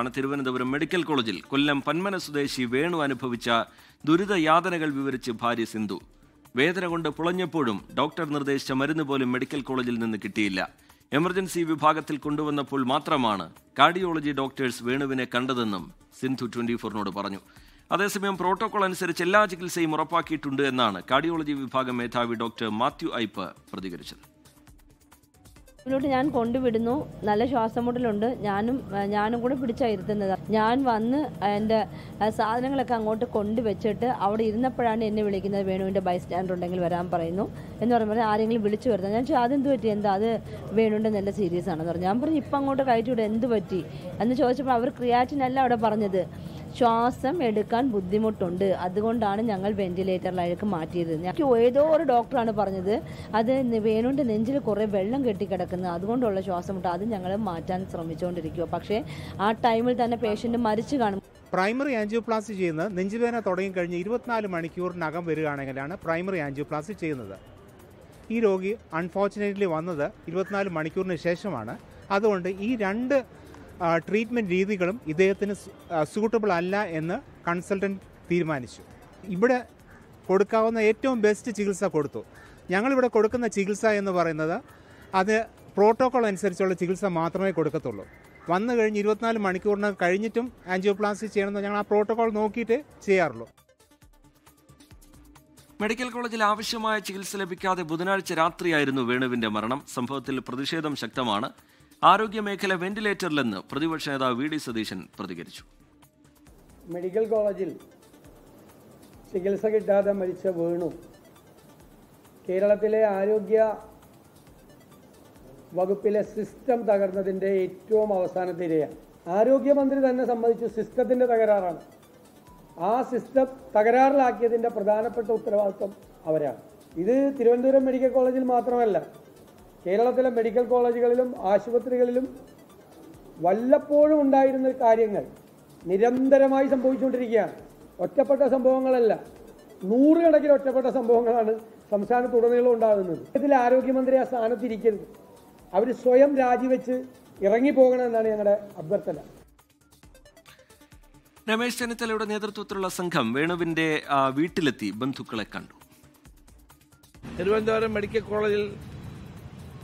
ആണ് തിരുവനന്തപുരം മെഡിക്കൽ കോളേജിൽ കൊല്ലം പന്മന സ്വദേശി വേണു അനുഭവിച്ച ദുരിത യാതനകൾ വിവരിച്ച് ഭാര്യ സിന്ധു. വേദന കൊണ്ട് പുളഞ്ഞപ്പോഴും ഡോക്ടർ നിർദ്ദേശിച്ച മരുന്ന് പോലും മെഡിക്കൽ കോളേജിൽ നിന്ന് കിട്ടിയില്ല. എമർജൻസി വിഭാഗത്തിൽ കൊണ്ടുവന്നപ്പോൾ മാത്രമാണ് കാർഡിയോളജി ഡോക്ടേഴ്സ് വേണുവിനെ കണ്ടതെന്നും സിന്ധു ട്വന്റി ഫോറിനോട് പറഞ്ഞു. അതേസമയം പ്രോട്ടോകോൾ അനുസരിച്ച് എല്ലാ ചികിത്സയും ഉറപ്പാക്കിയിട്ടുണ്ട് എന്നാണ് കാർഡിയോളജി വിഭാഗം മേധാവി ഡോക്ടർ മാത്യു ഐപ്പ് പ്രതികരിച്ചത്. ഇതിലോട്ട് ഞാൻ കൊണ്ടുവിടുന്നു. നല്ല ശ്വാസം മുട്ടലുണ്ട്. ഞാനും ഞാനും കൂടെ പിടിച്ചായിരുത്തുന്നത് ഞാൻ വന്ന് എന്റെ സാധനങ്ങളൊക്കെ അങ്ങോട്ട് കൊണ്ടുവച്ചിട്ട് അവിടെ ഇരുന്നപ്പോഴാണ് എന്നെ വിളിക്കുന്നത് വേണുവിന്റെ ബൈസ്റ്റാൻഡർ ഉണ്ടെങ്കിൽ വരാൻ പറയുന്നു എന്ന് പറയുമ്പോൾ ആരെങ്കിലും വിളിച്ചു വരുന്നത് ഞാൻ ചോദിച്ചു അതെന്ത് പറ്റി? എന്താ? അത് വേണുവിന്റെ നല്ല സീരിയസ് ആണെന്ന് പറഞ്ഞു. ഞാൻ പറഞ്ഞു ഇപ്പം അങ്ങോട്ട് കയറ്റി വിടും. എന്ത് പറ്റി? എന്ന് ചോദിച്ചപ്പോൾ അവർ ക്രിയാറ്റിനല്ല അവിടെ പറഞ്ഞത്. ശ്വാസം എടുക്കാൻ ബുദ്ധിമുട്ടുണ്ട്. അതുകൊണ്ടാണ് ഞങ്ങൾ വെന്റിലേറ്ററിലേക്ക് മാറ്റിയത്. ഞങ്ങൾക്ക് ഏതോ ഒരു ഡോക്ടറാണ് പറഞ്ഞത് അത് വേണുണ്ട് നെഞ്ചിൽ കുറേ വെള്ളം കെട്ടിക്കിടക്കുന്നത് അതുകൊണ്ടുള്ള ശ്വാസം മുട്ട അത് ഞങ്ങൾ മാറ്റാൻ ശ്രമിച്ചുകൊണ്ടിരിക്കുക പക്ഷേ ആ ടൈമിൽ തന്നെ പേഷ്യന്റ് മരിച്ചു കാണും. പ്രൈമറി ആൻജിയോപ്ലാസ്റ്റി ചെയ്യുന്നത് നെഞ്ചുവേദന തുടങ്ങിക്കഴിഞ്ഞ് ഇരുപത്തിനാല് മണിക്കൂറിനകം വരികയാണെങ്കിലാണ് പ്രൈമറി ആൻജിയോപ്ലാസ്റ്റി ചെയ്യുന്നത്. ഈ രോഗി അൺഫോർച്ചുനേറ്റ്ലി വന്നത് ഇരുപത്തിനാല് മണിക്കൂറിന് ശേഷമാണ്. അതുകൊണ്ട് ഈ രണ്ട് ട്രീറ്റ്മെന്റ് രീതികളും ഇദ്ദേഹത്തിന് സൂട്ടബിൾ അല്ല എന്ന് കൺസൾട്ടന്റ് തീരുമാനിച്ചു. ഇവിടെ കൊടുക്കാവുന്ന ഏറ്റവും ബെസ്റ്റ് ചികിത്സ കൊടുത്തു. ഞങ്ങളിവിടെ കൊടുക്കുന്ന ചികിത്സ എന്ന് പറയുന്നത് അത് പ്രോട്ടോക്കോൾ അനുസരിച്ചുള്ള ചികിത്സ മാത്രമേ കൊടുക്കത്തുള്ളൂ. വന്നു കഴിഞ്ഞ് ഇരുപത്തിനാല് മണിക്കൂറിന് കഴിഞ്ഞിട്ടും ആൻജിയോപ്ലാസ്റ്റി ചെയ്യണമെന്ന് ഞങ്ങൾ ആ പ്രോട്ടോകോൾ നോക്കിയിട്ട് ചെയ്യാറുള്ളൂ. മെഡിക്കൽ കോളേജിൽ ആവശ്യമായ ചികിത്സ ലഭിക്കാതെ ബുധനാഴ്ച രാത്രിയായിരുന്നു വേണുവിന്റെ മരണം. സംഭവത്തിൽ പ്രതിഷേധം ശക്തമാണ്. ആരോഗ്യമേഖല വെന്റിലേറ്ററിലെന്ന് പ്രതിപക്ഷ നേതാവ് വി ഡി സതീശൻ പ്രതികരിച്ചു. മെഡിക്കൽ കോളേജിൽ ചികിത്സ കിട്ടാതെ മരിച്ച വേണു കേരളത്തിലെ ആരോഗ്യ വകുപ്പിലെ സിസ്റ്റം തകർന്നതിന്റെ ഏറ്റവും അവസാനത്തെ ഇരയാണ് ആരോഗ്യമന്ത്രി തന്നെ സംബന്ധിച്ചു സിസ്റ്റത്തിന്റെ തകരാറാണ്. ആ സിസ്റ്റം തകരാറിലാക്കിയതിന്റെ പ്രധാനപ്പെട്ട ഉത്തരവാദിത്വം അവരാണ്. ഇത് തിരുവനന്തപുരം മെഡിക്കൽ കോളേജിൽ മാത്രമല്ല കേരളത്തിലെ മെഡിക്കൽ കോളേജുകളിലും ആശുപത്രികളിലും വല്ലപ്പോഴും ഉണ്ടായിരുന്ന കാര്യങ്ങൾ നിരന്തരമായി സംഭവിച്ചുകൊണ്ടിരിക്കുകയാണ്. ഒറ്റപ്പെട്ട സംഭവങ്ങളല്ല. നൂറുകണക്കിന് ഒറ്റപ്പെട്ട സംഭവങ്ങളാണ് സംസ്ഥാനത്തുടനീളം ഉണ്ടാകുന്നത്. ഇതിൽ ആരോഗ്യമന്ത്രി ആ സ്ഥാനത്തിരിക്കരുത് അവർ സ്വയം രാജിവെച്ച് ഇറങ്ങിപ്പോകണമെന്നാണ് ഞങ്ങളുടെ അഭ്യർത്ഥന. രമേശ് ചെന്നിത്തലയുടെ നേതൃത്വത്തിലുള്ള സംഘം വേണുവിന്റെ വീട്ടിലെത്തി. ബന്ധുക്കളെ കണ്ടു. തിരുവനന്തപുരം മെഡിക്കൽ കോളേജിൽ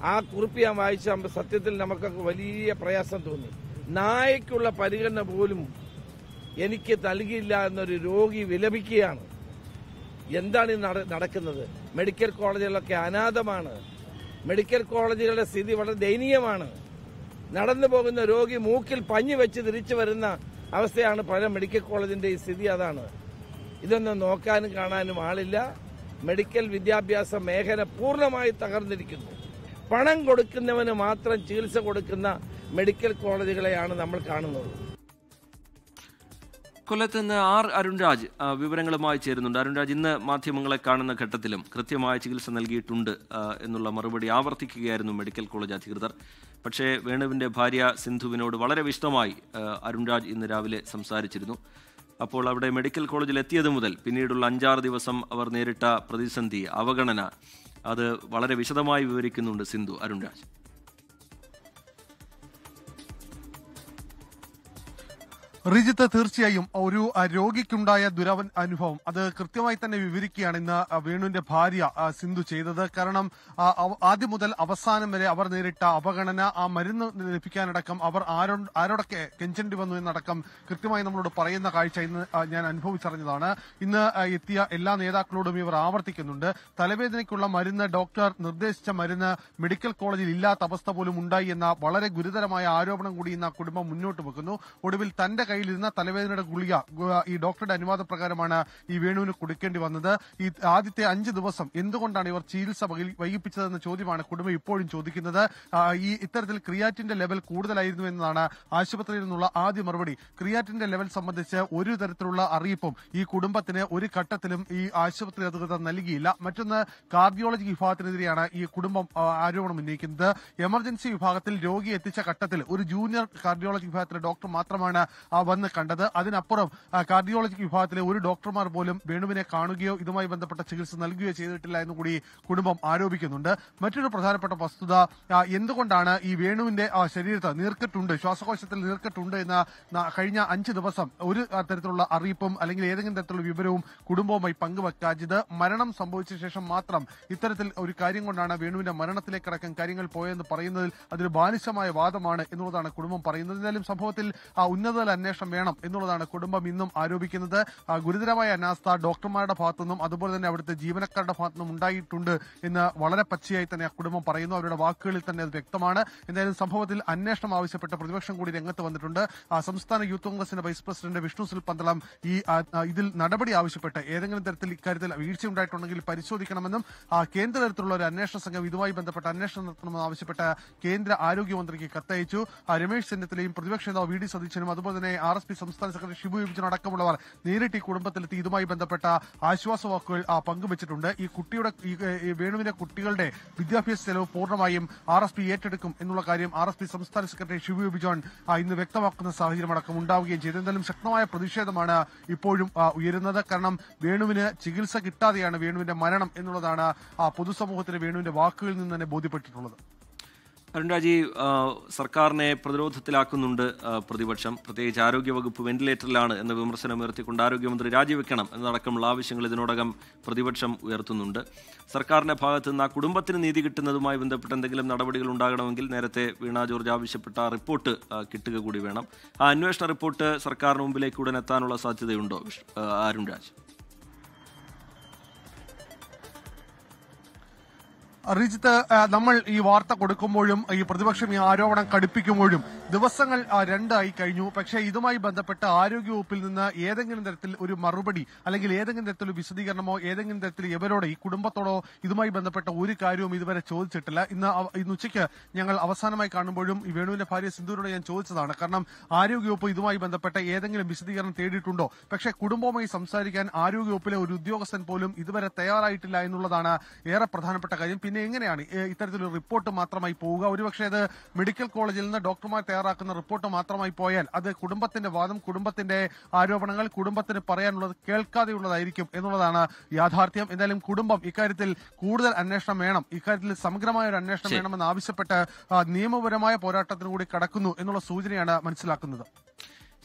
ആ കുറിപ്പ് ഞാൻ വായിച്ച സത്യത്തിൽ നമുക്കൊക്കെ വലിയ പ്രയാസം തോന്നി. നായക്കുള്ള പരിഗണന പോലും എനിക്ക് നൽകിയില്ല എന്നൊരു രോഗി വിലപിക്കുകയാണ്. എന്താണ് ഈ നടക്കുന്നത്? മെഡിക്കൽ കോളേജുകളൊക്കെ അനാഥമാണ്. മെഡിക്കൽ കോളേജുകളുടെ സ്ഥിതി വളരെ ദയനീയമാണ്. നടന്നു പോകുന്ന രോഗി മൂക്കിൽ പഞ്ഞു വെച്ച് തിരിച്ചു വരുന്ന അവസ്ഥയാണ് പല മെഡിക്കൽ കോളേജിന്റെ ഈ സ്ഥിതി അതാണ്. ഇതൊന്നും നോക്കാനും കാണാനും ആളില്ല. മെഡിക്കൽ വിദ്യാഭ്യാസ മേഖല പൂർണമായി തകർന്നിരിക്കുന്നു. പണം കൊടുക്കുന്നവന് മാത്രം ചികിത്സ കൊടുക്കുന്ന മെഡിക്കൽ കോളേജുകളെയാണ് നമ്മൾ കാണുന്നത്. കൊല്ലത്ത് നിന്ന് ആർ അരുൺരാജ് വിവരങ്ങളുമായി ചേരുന്നുണ്ട്. അരുൺരാജ് ഇന്ന് മാധ്യമങ്ങളെ കാണുന്ന ഘട്ടത്തിലും കൃത്യമായ ചികിത്സ നൽകിയിട്ടുണ്ട് എന്നുള്ള മറുപടി ആവർത്തിക്കുകയായിരുന്നു മെഡിക്കൽ കോളേജ് അധികൃതർ. പക്ഷേ വേണുവിന്റെ ഭാര്യ സിന്ധുവിനോട് വളരെ വിശദമായി അരുൺരാജ് ഇന്ന് രാവിലെ സംസാരിച്ചിരുന്നു. അപ്പോൾ അവിടെ മെഡിക്കൽ കോളേജിൽ എത്തിയത് മുതൽ പിന്നീടുള്ള അഞ്ചാറ് ദിവസം അവർ നേരിട്ട പ്രതിസന്ധി അവഗണന അത് വളരെ വിശദമായി വിവരിക്കുന്നുണ്ട് സിന്ധു അരുൺരാജ്. റിജിത്ത് തീർച്ചയായും ഒരു രോഗിക്കുണ്ടായ ദുരവൻ അനുഭവം. അത് കൃത്യമായി തന്നെ വിവരിക്കുകയാണ് ഇന്ന് വേണുവിന്റെ ഭാര്യ സിന്ധു ചെയ്തത്. കാരണം ആദ്യം മുതൽ അവസാനം വരെ അവർ നേരിട്ട അവഗണന ആ മരുന്ന് ലഭിക്കാനടക്കം അവർ ആരോ ആരോടൊക്കെ കെഞ്ചേണ്ടി വന്നു എന്നടക്കം കൃത്യമായി നമ്മളോട് പറയുന്ന കാഴ്ച ഇന്ന് ഞാൻ അനുഭവിച്ചറിഞ്ഞതാണ്. ഇന്ന് എത്തിയ എല്ലാ നേതാക്കളോടും ഇവർ ആവർത്തിക്കുന്നുണ്ട്. തലവേദനയ്ക്കുള്ള മരുന്ന് ഡോക്ടർ നിർദ്ദേശിച്ച മരുന്ന് മെഡിക്കൽ കോളേജിൽ ഇല്ലാത്ത അവസ്ഥ പോലും ഉണ്ടായി എന്ന വളരെ ഗുരുതരമായ ആരോപണം കൂടി ഇന്ന് കുടുംബം മുന്നോട്ട് വെക്കുന്നു. ഒടുവിൽ തന്റെ കയ്യിലിരുന്ന തലവേദനയുടെ ഗുളിക ഈ ഡോക്ടറുടെ അനുവാദപ്രകാരമാണ് ഈ വേണുവിന് കൊടുക്കേണ്ടി വന്നത്. ഈ ആദ്യത്തെ അഞ്ച് ദിവസം എന്തുകൊണ്ടാണ് ഇവർ ചികിത്സ വൈകി- വൈകിപ്പിച്ചതെന്ന ചോദ്യമാണ് കുടുംബം ഇപ്പോഴും ചോദിക്കുന്നത്. ഈ ഇത്തരത്തിൽ ക്രിയാറ്റിന്റെ ലെവൽ കൂടുതലായിരുന്നു എന്നതാണ് ആശുപത്രിയിൽ നിന്നുള്ള ആദ്യ മറുപടി. ക്രിയാറ്റിന്റെ ലെവൽ സംബന്ധിച്ച് ഒരു തരത്തിലുള്ള അറിയിപ്പും ഈ കുടുംബത്തിന് ഒരു ഘട്ടത്തിലും ഈ ആശുപത്രി അധികൃതർ നൽകിയില്ല. മറ്റൊന്ന് കാർഡിയോളജി വിഭാഗത്തിനെതിരെയാണ് ഈ കുടുംബം ആരോപണം ഉന്നയിക്കുന്നത്. എമർജൻസി വിഭാഗത്തിൽ രോഗി എത്തിച്ച ഘട്ടത്തിൽ ഒരു ജൂനിയർ കാർഡിയോളജി വിഭാഗത്തിലെ ഡോക്ടർ മാത്രമാണ് ആ വന്ന് കണ്ടത്. അതിനപ്പുറം കാർഡിയോളജി വിഭാഗത്തിലെ ഒരു ഡോക്ടർമാർ പോലും വേണുവിനെ കാണുകയോ ഇതുമായി ബന്ധപ്പെട്ട ചികിത്സ നൽകുകയോ ചെയ്തിട്ടില്ല എന്ന് കൂടി കുടുംബം ആരോപിക്കുന്നുണ്ട്. മറ്റൊരു പ്രധാനപ്പെട്ട വസ്തുത എന്തുകൊണ്ടാണ് ഈ വേണുവിന്റെ ശരീരത്ത് നീർക്കെട്ടുണ്ട് ശ്വാസകോശത്തിൽ നീർക്കെട്ടുണ്ട് എന്ന കഴിഞ്ഞ അഞ്ച് ദിവസം ഒരു തരത്തിലുള്ള അറിയിപ്പും അല്ലെങ്കിൽ ഏതെങ്കിലും തരത്തിലുള്ള വിവരവും കുടുംബവുമായി പങ്കുവെക്കാഞ്ഞത് മരണം സംഭവിച്ച ശേഷം മാത്രം ഇത്തരത്തിൽ ഒരു കാര്യം കൊണ്ടാണ് വേണുവിന്റെ മരണത്തിലേക്കടക്കം കാര്യങ്ങൾ പോയെന്ന് പറയുന്നതിൽ അതൊരു ബാലിശമായ വാദമാണ് എന്നുള്ളതാണ് കുടുംബം പറയുന്നത്. എന്തായാലും സംഭവത്തിൽ ഉന്നതതല അന്വേഷണം വേണം എന്നുള്ളതാണ് കുടുംബം ഇന്നും ആരോപിക്കുന്നത്. ഗുരുതരമായ അനാസ്ഥ ഡോക്ടർമാരുടെ ഭാഗത്തുനിന്നും അതുപോലെ തന്നെ അവിടുത്തെ ജീവനക്കാരുടെ ഭാഗത്തുനിന്നും ഉണ്ടായിട്ടുണ്ട് എന്ന് വളരെ പച്ചയായി തന്നെ ആ കുടുംബം പറയുന്നു. അവരുടെ വാക്കുകളിൽ തന്നെ അത് വ്യക്തമാണ്. എന്തായാലും സംഭവത്തിൽ അന്വേഷണം ആവശ്യപ്പെട്ട പ്രതിപക്ഷം കൂടി രംഗത്ത് വന്നിട്ടുണ്ട്. സംസ്ഥാന യൂത്ത് കോൺഗ്രസിന്റെ വൈസ് പ്രസിഡന്റ് വിഷ്ണു സുൽ പന്തളം ഈ ഇതിൽ നടപടി ആവശ്യപ്പെട്ട് ഏതെങ്കിലും തരത്തിൽ ഇക്കാര്യത്തിൽ വീഴ്ച ഉണ്ടായിട്ടുണ്ടെങ്കിൽ പരിശോധിക്കണമെന്നും കേന്ദ്ര തരത്തിലുള്ള ഒരു അന്വേഷണ സംഘം ഇതുമായി ബന്ധപ്പെട്ട അന്വേഷണം നടത്തണമെന്ന് ആവശ്യപ്പെട്ട് കേന്ദ്ര ആരോഗ്യമന്ത്രിക്ക് കത്തയച്ചു. രമേശ് ചെന്നിത്തലയും പ്രതിപക്ഷ നേതാവ് വി ഡി സതീശനും അതുപോലെ തന്നെ ആർ എസ് പി സംസ്ഥാന സെക്രട്ടറി ഷിബു വിഭജൻ അടക്കമുള്ളവർ നേരിട്ട് ഈ കുടുംബത്തിലെത്തി ഇതുമായി ബന്ധപ്പെട്ട ആശ്വാസ വാക്കുകൾ പങ്കുവച്ചിട്ടുണ്ട്. ഈ കുട്ടിയുടെ വേണുവിന്റെ കുട്ടികളുടെ വിദ്യാഭ്യാസ ചെലവ് പൂർണമായും ആർ എസ് പി ഏറ്റെടുക്കും എന്നുള്ള കാര്യം ആർ എസ് പി സംസ്ഥാന സെക്രട്ടറി ഷിബു ബിജോൺ ഇന്ന് വ്യക്തമാക്കുന്ന സാഹചര്യം അടക്കം ഉണ്ടാവുകയും ചെയ്തു. എന്തായാലും ശക്തമായ പ്രതിഷേധമാണ് ഇപ്പോഴും ഉയരുന്നത്. കാരണം വേണുവിന് ചികിത്സ കിട്ടാതെയാണ് വേണുവിന്റെ മരണം എന്നുള്ളതാണ് പൊതുസമൂഹത്തിന് വേണുവിന്റെ വാക്കുകളിൽ നിന്ന് തന്നെ ബോധ്യപ്പെട്ടിട്ടുള്ളത്. അരുൺരാജി സർക്കാരിനെ പ്രതിരോധത്തിലാക്കുന്നുണ്ട് പ്രതിപക്ഷം. പ്രത്യേകിച്ച് ആരോഗ്യവകുപ്പ് വെന്റിലേറ്ററിലാണ് എന്ന വിമർശനം ഉയർത്തിക്കൊണ്ട് ആരോഗ്യമന്ത്രി രാജിവെക്കണം എന്നടക്കമുള്ള ആവശ്യങ്ങൾ ഇതിനോടകം പ്രതിപക്ഷം ഉയർത്തുന്നുണ്ട്. സർക്കാരിന്റെ ഭാഗത്ത് നിന്ന് ആ കുടുംബത്തിന് നീതി കിട്ടുന്നതുമായി ബന്ധപ്പെട്ട് എന്തെങ്കിലും നടപടികൾ ഉണ്ടാകണമെങ്കിൽ നേരത്തെ വീണ ജോർജ് ആവശ്യപ്പെട്ട റിപ്പോർട്ട് കിട്ടുക കൂടി വേണം. ആ അന്വേഷണ റിപ്പോർട്ട് സർക്കാരിന് മുമ്പിലേക്ക് ഉടൻ എത്താനുള്ള സാധ്യതയുണ്ടോ അരുൺരാജ്? റിജിത്ത് നമ്മൾ ഈ വാർത്ത കൊടുക്കുമ്പോഴും ഈ പ്രതിപക്ഷം ഈ ആരോപണം കടുപ്പിക്കുമ്പോഴും ദിവസങ്ങൾ രണ്ടായി കഴിഞ്ഞു. പക്ഷേ ഇതുമായി ബന്ധപ്പെട്ട് ആരോഗ്യവകുപ്പിൽ നിന്ന് ഏതെങ്കിലും തരത്തിൽ ഒരു മറുപടി അല്ലെങ്കിൽ ഏതെങ്കിലും തരത്തിലുള്ള വിശദീകരണമോ ഏതെങ്കിലും തരത്തിൽ ഇവരോട് ഈ കുടുംബത്തോടോ ഇതുമായി ബന്ധപ്പെട്ട ഒരു കാര്യവും ഇതുവരെ ചോദിച്ചിട്ടില്ല. ഇന്ന് ഇന്ന് ഉച്ചയ്ക്ക് ഞങ്ങൾ അവസാനമായി കാണുമ്പോഴും ഈ വേണുവിന്റെ ഭാര്യ സിന്ധുവിനോട് ഞാൻ ചോദിച്ചതാണ്. കാരണം ആരോഗ്യവകുപ്പ് ഇതുമായി ബന്ധപ്പെട്ട ഏതെങ്കിലും വിശദീകരണം തേടിയിട്ടുണ്ടോ? പക്ഷേ കുടുംബവുമായി സംസാരിക്കാൻ ആരോഗ്യവകുപ്പിലെ ഒരു ഉദ്യോഗസ്ഥൻ പോലും ഇതുവരെ തയ്യാറായിട്ടില്ല എന്നുള്ളതാണ് ഏറെ പ്രധാനപ്പെട്ട കാര്യം. പിന്നെ എങ്ങനെയാണ് ഇത്തരത്തിലൊരു റിപ്പോർട്ട് മാത്രമായി പോവുക? ഒരുപക്ഷെ അത് മെഡിക്കൽ കോളേജിൽ നിന്ന് ഡോക്ടർമാർ തയ്യാറാക്കുന്ന റിപ്പോർട്ട് മാത്രമായി പോയാൽ അത് കുടുംബത്തിന്റെ വാദം കുടുംബത്തിന്റെ ആരോപണങ്ങൾ കുടുംബത്തിന് പറയാനുള്ളത് കേൾക്കാതെയുള്ളതായിരിക്കും എന്നുള്ളതാണ് യാഥാർത്ഥ്യം. എന്തായാലും കുടുംബം ഇക്കാര്യത്തിൽ കൂടുതൽ അന്വേഷണം വേണം. ഇക്കാര്യത്തിൽ സമഗ്രമായ ഒരു അന്വേഷണം. വേണമെന്ന് ആവശ്യപ്പെട്ട് നിയമപരമായ പോരാട്ടത്തിന് കൂടി കടക്കുന്നു എന്നുള്ള സൂചനയാണ് മനസ്സിലാക്കുന്നത്.